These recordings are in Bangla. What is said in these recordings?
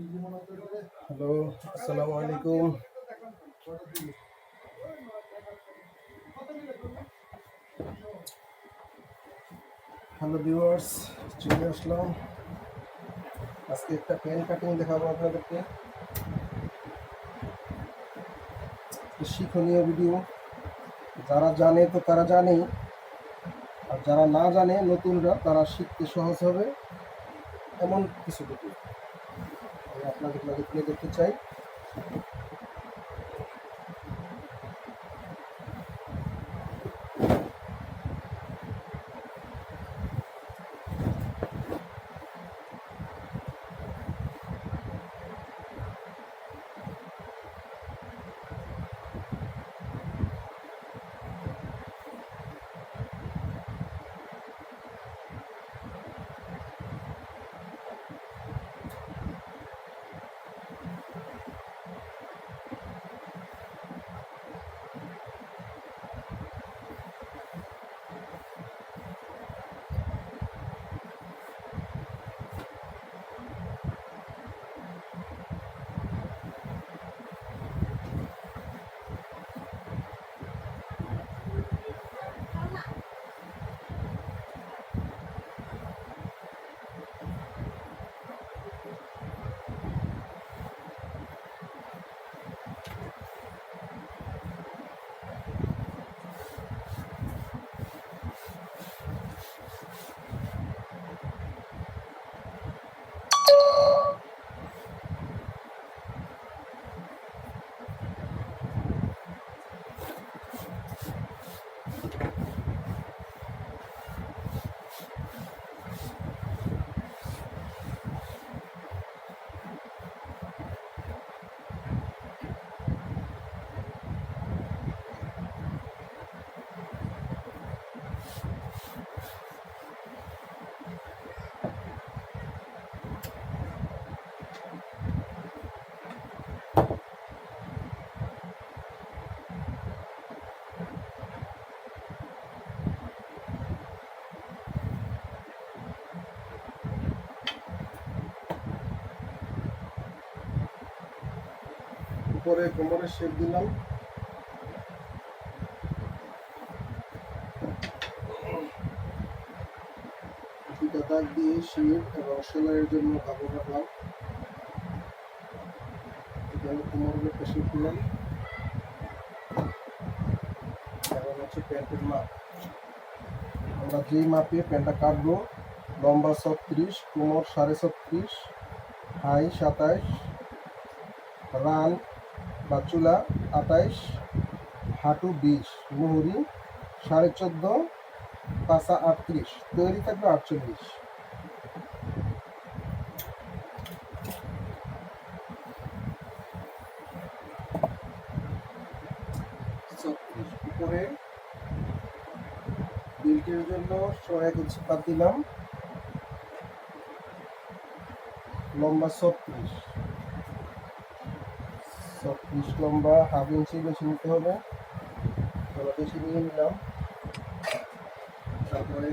হ্যালো আসসালামু আলাইকুম হ্যালো ভিউয়ার্স চলে আসলাম। আজকে একটা পেন কাটিং দেখাবো আপনাদেরকে। শিক্ষণীয় ভিডিও যারা জানে তো তারা জানেই। আর যারা না জানে, নতুনরা, তারা শিখতে সহজ হবে। এমন কিছু ভিডিও আমি আপনাদের মাঝে তুলে দেখতে চাই। উপরে কোমরে শেপ দিলাম। দাগ দিয়ে শেপ এবং সেলাইয়ের জন্য কাপড় রাখলাম কোমরের শেপ দিলাম এখন হচ্ছে প্যান্টের মাপ। আমরা যেই মাপে প্যান্টটা কাটবো, লম্বা ছত্রিশ, কোমর সাড়ে ছত্রিশ, হাই সাতাইশ, রান বা চুলা আটাইশ হাঁটু বিশ মুহুরি সাড়ে চোদ্দ পাঁচা আটত্রিশ তৈরি থাকবে আটচল্লিশ। ছত্রিশ। উপরে বিলটির জন্য ইঞ্চি দিলাম। লম্বা ছত্রিশ। ছত্রিশ লম্বা হাফ ইঞ্চি বেশি নিতে হবে। তাহলে বেশি নিয়ে নিলাম। তারপরে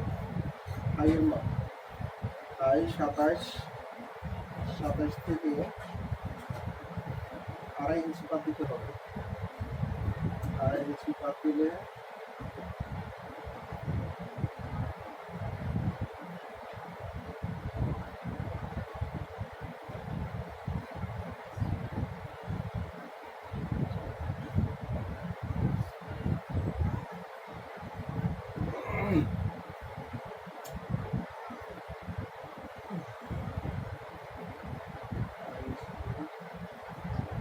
হাইয়ের মাপ। হাই সাতাশ সাতাশ থেকে আড়াই ইঞ্চি পাত দিতে হবে। আড়াই ইঞ্চি পাত দিলে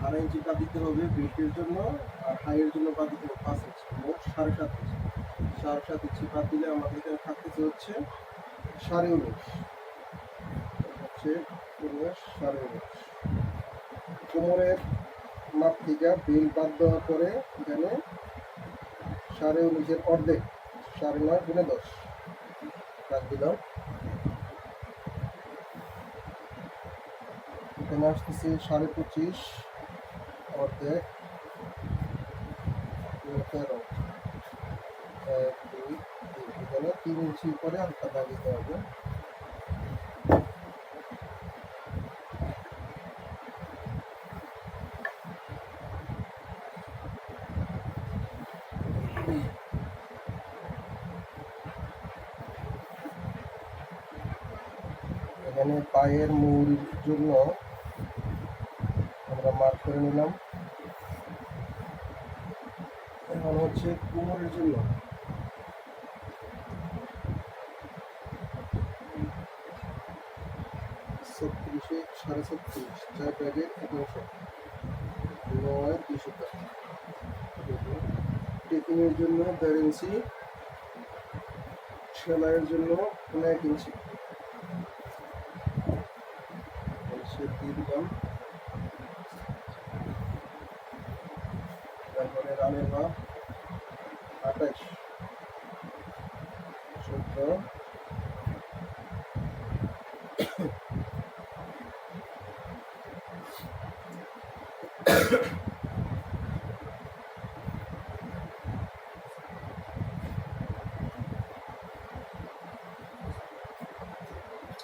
আড়াই ইঞ্চি পা দিতে হবে বেল্টের জন্য আর হাইয়ের জন্য পা দিতে হবে পাঁচ ইঞ্চি, মোট সাড়ে সাত ইঞ্চি। সাড়ে সাত ইঞ্চি পা দিলে আমাদের এখানে থাকতেছে হচ্ছে সাড়ে উনিশ। হচ্ছে উনিশ, সাড়ে উনিশ। কোমরের মাপ থেকে বেল বাদ দেওয়ার পরে এখানে সাড়ে উনিশের অর্ধেক, সাড়ে নয় গুণে দশ। বাদ দিলাম। এখানে আসতেছে সাড়ে পঁচিশ অর্ধেক তেরো তিন ইঞ্চি আলটা হবে এখানে পায়ের মূল জন্য আমরা মার্ক করে নিলাম এখন হচ্ছে কোমরের জন্য। ছত্রিশে সাড়ে ছত্রিশ, চার ব্যাগের এক অংশ নয় দুশো টাকা। টেকিংয়ের জন্য দেড় ইঞ্চি, সেলাইয়ের জন্য এক ইঞ্চি। সে দিয়ে দিলাম তারপরে রানের মাপ। আঠাশ চোদ্দ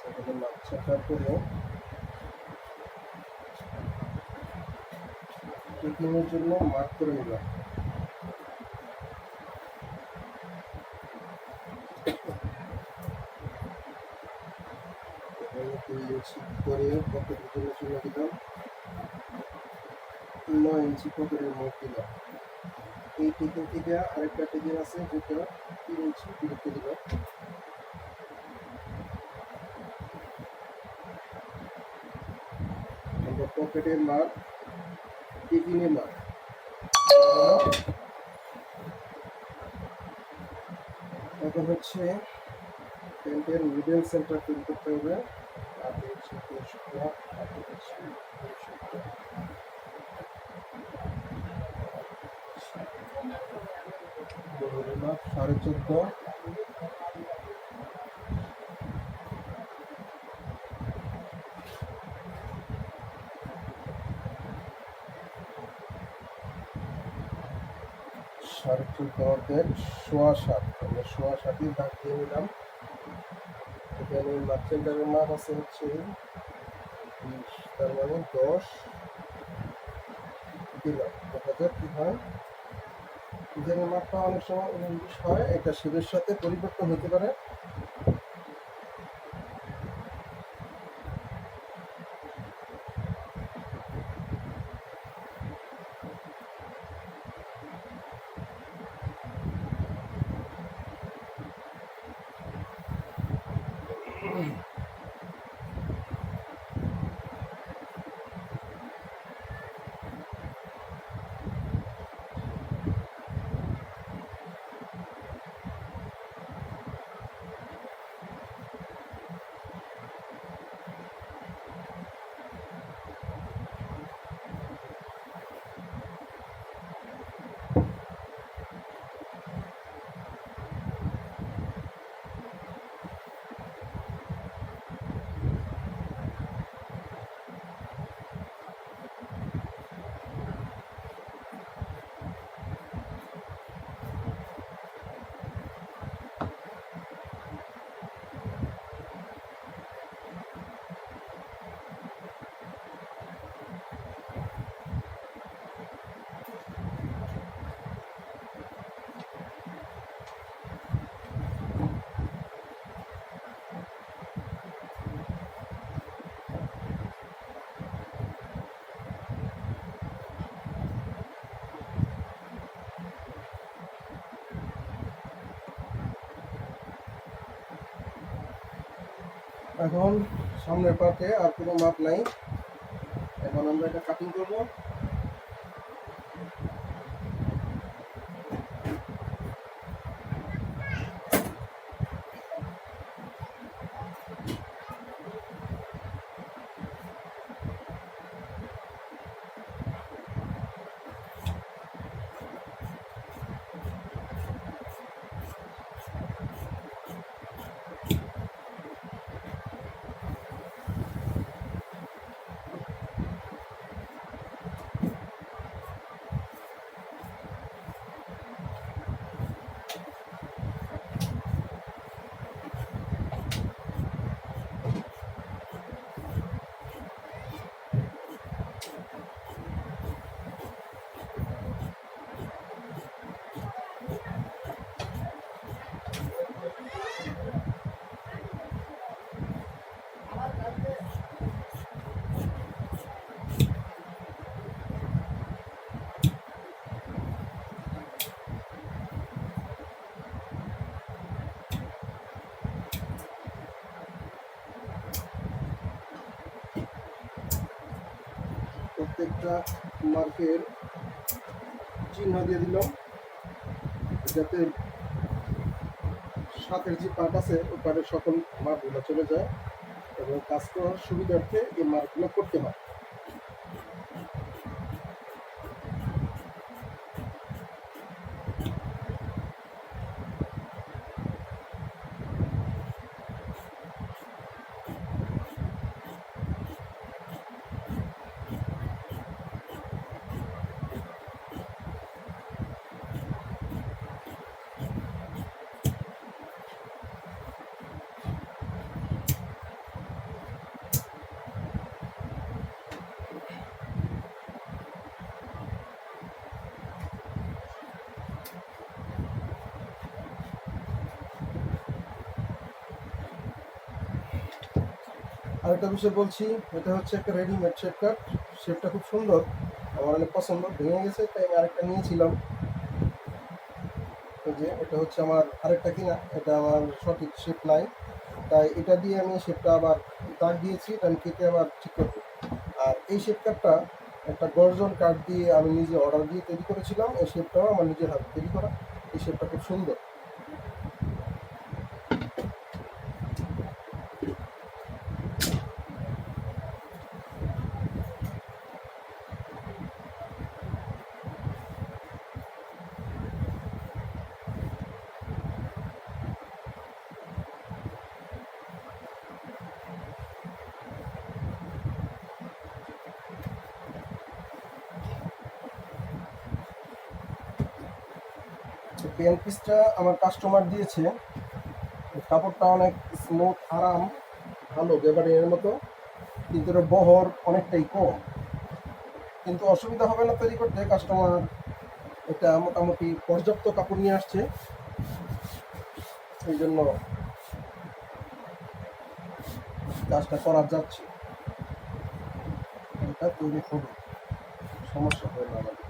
এখানে মাপ ছাটার জন্য মার্ক করে নিলাম এখানে করে পকেটের জন্য চলে দিলাম ইঞ্চি পকেটের মুখ দিলাম এই টেকিং থেকে আরেকটা টেকিং আছে, যেটা তিন ইঞ্চি দূরত্ব পকেটের মাপ টিফিনের মাপ এখন হচ্ছে প্যান্টের মিডল সেন্টার তৈরি করতে হবে। বড়দের মাপ সাড়ে চোদ্দ সাড়ে চোদ্দ অর্ধেক সোয়া সাত। আমরা সোয়া সাতই দাগ দিয়ে নিলাম। এখানে মাপ সেন্টারের মাপ আছে হচ্ছে তার মানে দশ দিলাম। হয়। ডিজাইনের মাপটা অনেক সময় হয়, এটা শিবের সাথে পরিবর্তন হতে পারে। এখন সামনের পাতে আর কোনো মাপ নাই। এখন আমরা এটা কাটিং করব। প্রত্যেকটা মার্কের চিহ্ন দিয়ে দিলাম যাতে সাতের যে পার্ট আছে, ওই পার্টের সকল মার্কগুলো চলে যায় এবং কাজ করার সুবিধার্থে এই মার্কগুলো করতে হয়। আরেকটা বিষয় বলছি, এটা হচ্ছে একটা রেডিমেড শেপ কাট শেপটা খুব সুন্দর, আমার অনেক পছন্দ, ভেঙে গেছে, তাই আমি আরেকটা নিয়েছিলাম। যে, এটা হচ্ছে আমার আরেকটা কিনা, এটা আমার সঠিক শেপ নাই। তাই এটা দিয়ে আমি শেপটা আবার দাগ দিয়েছি আমি কেটে আবার ঠিক করব। আর এই শেপ কাটটা একটা গর্জন কাঠ দিয়ে আমি নিজে অর্ডার দিয়ে তৈরি করেছিলাম, এই শেপটাও আমার নিজের হাতে তৈরি করা। এই শেপটা খুব সুন্দর। পেন পিসটা আমার কাস্টমার দিয়েছে। কাপড়টা অনেক স্মুথ আরাম, ভালো বেবারিনের মতো। কিন্তু এর বহর অনেকটাই কম। কিন্তু অসুবিধা হবে না তৈরি করতে কাস্টমার এটা মোটামুটি পর্যাপ্ত কাপড় নিয়ে আসছে। এই জন্য কাজটা করা যাচ্ছে। এটা তৈরি হবে সমস্যা হবে না আমাদের।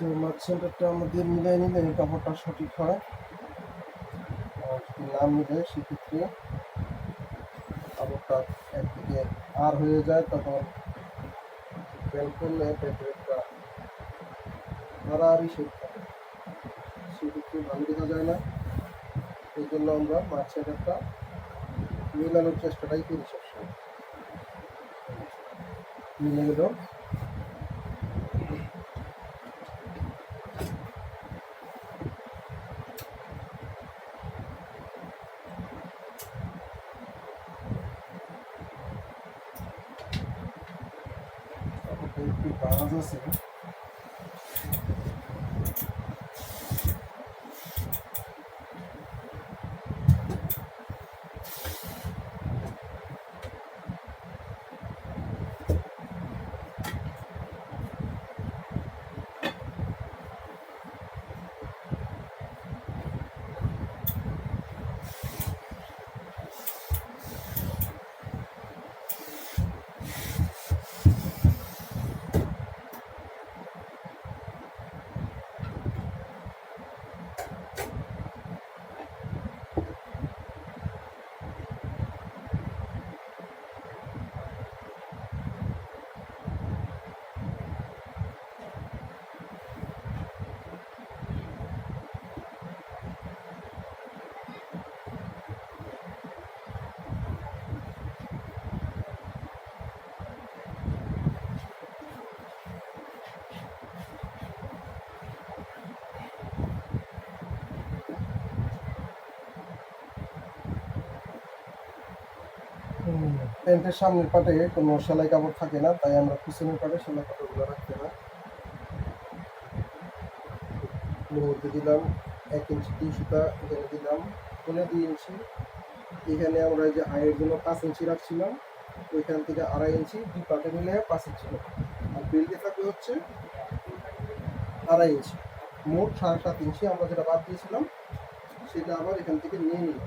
তো মার্ক সেন্টারটা আমাদের মিলাই নিলে এই কাপড়টা সঠিক হয়। আর যদি না মিলে, সেক্ষেত্রে কাপড়টা একদিকে আর হয়ে যায়, তখন প্যান্ট করলে প্যান্টেরটা হারাহারি শেপ থাকে সেক্ষেত্রে ভালো দেখা যায় না। এই জন্য আমরা মার্ক সেন্টারটা মিলানোর চেষ্টাটাই করি সবসময়। মিলে গেল কাপড়টা একটু কাজ আছে প্যান্টের সামনের পাটে কোনো সেলাই কাপড় থাকে না, তাই আমরা পিছনের পাটে সেলাই কাপড়গুলো রাখতে না মুহূর্তে দিলাম এক ইঞ্চি দুই সুতা, এখানে দিলাম পনেরো দুই ইঞ্চি। এখানে আমরা যে হাইয়ের জন্য পাঁচ ইঞ্চি রাখছিলাম, ওইখান থেকে আড়াই ইঞ্চি, দুই পাটে মিলে পাঁচ ইঞ্চি আর বেল্টে থাকবে হচ্ছে আড়াই ইঞ্চি। মোট সাড়ে সাত ইঞ্চি আমরা যেটা বাদ দিয়েছিলাম, সেটা আবার এখান থেকে নিয়ে নিই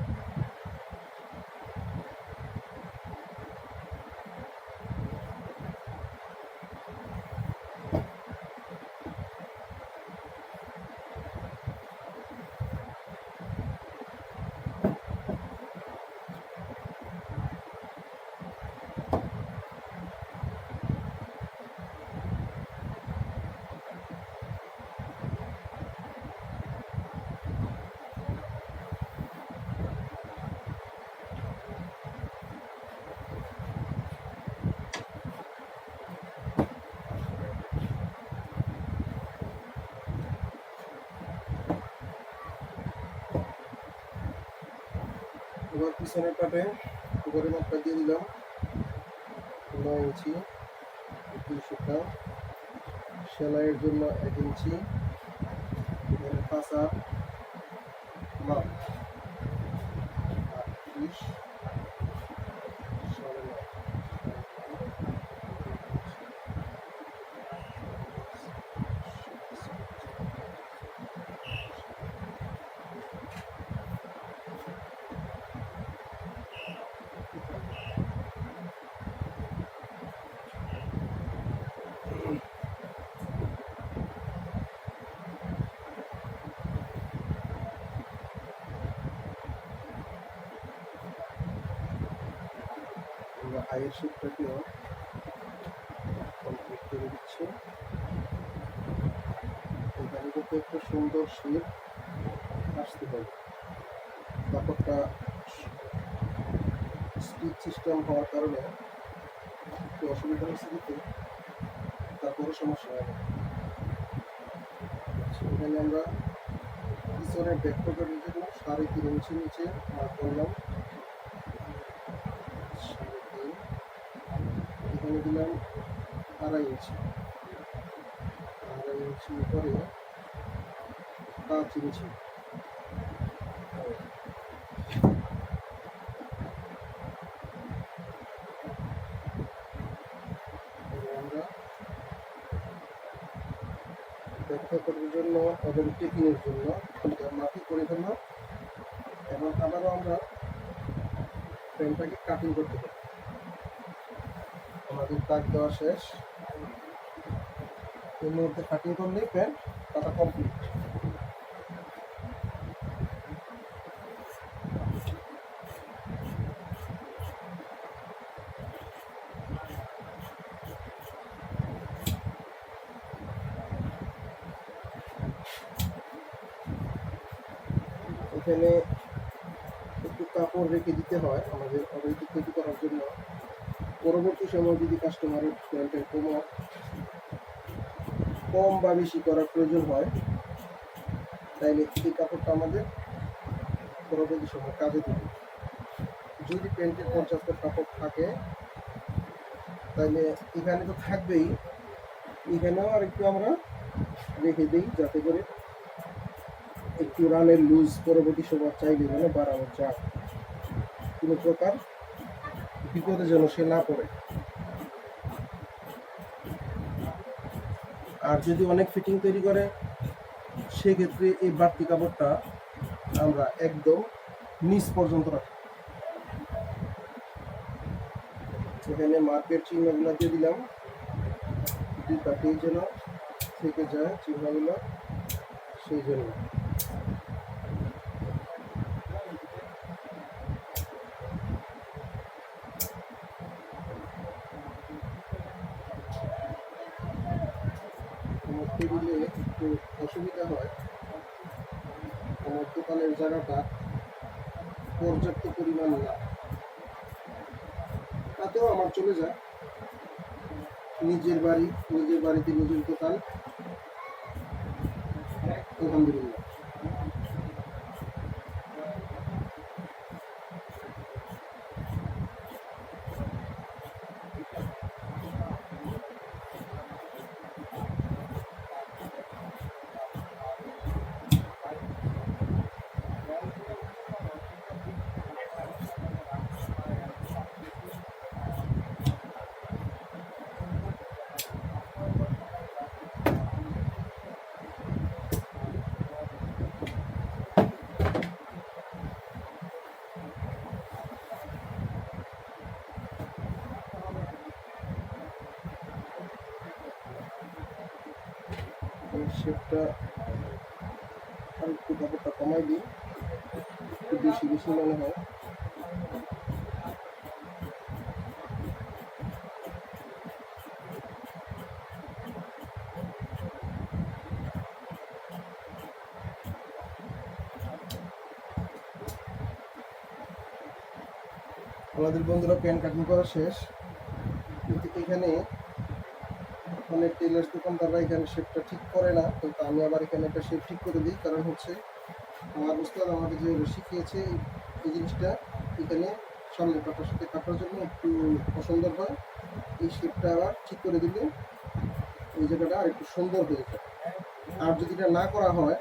পিছনের পাটে উপরে মাপটা দিয়ে দিলাম। নয় ইঞ্চি দুই সুতা সেলাইয়ের জন্য এক ইঞ্চি। কাঁচা মাপ। আটত্রিশ সাড়ে নয় আমরা আয়ের শিটটাকেও কমপ্লিট দিচ্ছি এখানে কিন্তু একটা সুন্দর শীত আসতে হবে কাপড়টা স্টিচ সিস্টেম হওয়ার কারণে একটু অসুবিধা হচ্ছে দিতে তারপরে সমস্যা হয় সেখানে আমরা পিছনের ব্যাক পকেটের জন্য সাড়ে তিন ইঞ্চি নিচে মার্ক করলাম। তিন এখানে দিলাম আড়াই ইঞ্চি। উপরে পাঁচ আমরা ব্যাখ্যা করার জন্য এবং টেকিংয়ের জন্য মাটি করে ফেললাম। এবং আবারও আমরা ফ্রেমটাকে কাটিং করতে পারি। আমাদের দাগ দেওয়া শেষ। এর মধ্যে কাটিং করলে প্যান্ট কাটা কমপ্লিট এখানে একটু কাপড় রেখে দিতে হয় আমাদের অবৈধ তৈরি করার জন্য। পরবর্তী সময় যদি কাস্টমারের প্যান্টের কোনো কম বা বেশি করার প্রয়োজন হয়, তাইলে এই কাপড়টা আমাদের পরবর্তী সময় কাজে দেবে। যদি প্যান্টের পর্যাপ্ত কাপড় থাকে তাহলে এখানে তো থাকবেই, এখানেও আর একটু আমরা রেখে দিই যাতে করে একটু রানের লুজ পরবর্তী সময় চাইলে যেন বাড়ানো যায়। কোনো প্রকার বিপদে যেন সে না পড়ে। আর যদি অনেক ফিটিং তৈরি করে, সেক্ষেত্রে এই বাড়তি কাপড়টা আমরা একদম নিচ পর্যন্ত রাখি। সেখানে মার্কেট চিহ্নগুলো দিয়ে দিলাম। দুই পাটেই যেন থেকে যায় চিহ্নগুলো, সেই জন্য মধ্যে দিলে একটু অসুবিধা হয় আমার দোকানের জায়গাটা পর্যাপ্ত পরিমাণ না তাতেও আমার চলে যায় নিজের বাড়ি নিজের বাড়িতে নিজের দোকান আলহামদুলিল্লাহ শেপটা আর একটু কাপড়টা কমাই দিই। একটু বেশি বেশি মনে হয়। আমাদের বন্ধুরা প্যান কাটিং করা শেষ। কিন্তু এখানে অনেক টেলার্স দোকানদাররা এখানে শেপটা ঠিক করে না। কিন্তু আমি আবার এখানে একটা শেপ ঠিক করে দিই। কারণ হচ্ছে, আমার উস্তাদ আমাকে যে শিখিয়েছে এই- এই জিনিসটা, এখানে সামনে কাটার সাথে কাটার জন্য একটু অসুন্দর হয়। এই শেপটা আবার ঠিক করে দিলে এই জায়গাটা আর একটু সুন্দর হয়ে যায়। আর যদি এটা না করা হয়